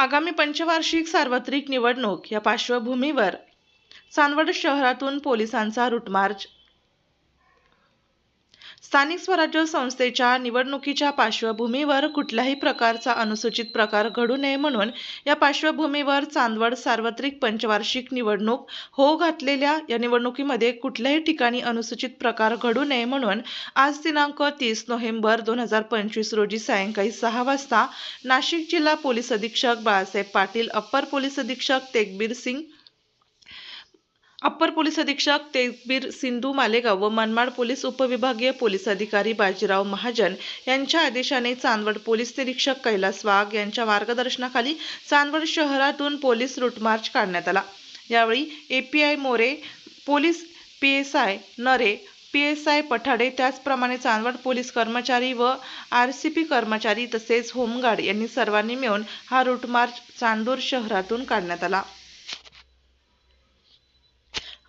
आगामी पंचवार्षिक सार्वत्रिक निवडणूक या पार्श्वभूमीवर चांदवड शहरातून पोलिसांचा रूटमार्च स्थानिक स्वराज्य संस्थेच्या निवडणुकीच्या पार्श्वभूमीवर कुठल्याही प्रकारचा अनुसूचित प्रकार घडू नये म्हणून या पार्श्वभूमीवर चांदवड सार्वत्रिक पंचवार्षिक निवडणूक होऊ घातलेल्या या निवडणुकीमध्ये कुठल्याही ठिकाणी अनुसूचित प्रकार घडू नये म्हणून आज दिनांक तीस नोव्हेंबर दोन हजार पंचवीस रोजी सायंकाळी सहा वाजता नाशिक जिल्हा पोलीस अधीक्षक बाळासाहेब पाटील अप्पर पोलीस अधीक्षक तेगबीर सिंग अप्पर पोलीस अधीक्षक तेगबीर सिंधू मालेगाव व मनमाड पोलीस उपविभागीय पोलीस अधिकारी बाजीराव महाजन यांच्या आदेशाने चांदवड पोलीस निरीक्षक कैलास वाघ यांच्या मार्गदर्शनाखाली चांदवड शहरातून पोलीस रूटमार्च काढण्यात आला. यावेळी API More police P S I Nare P S I Pathade त्याचप्रमाणे चांदवड पोलीस कर्मचारी व आर सी पी कर्मचारी तसेच होमगार्ड यांनी सर्वांनी मिळून हा रूटमार्च चांदूर शहरातून काढण्यात आला.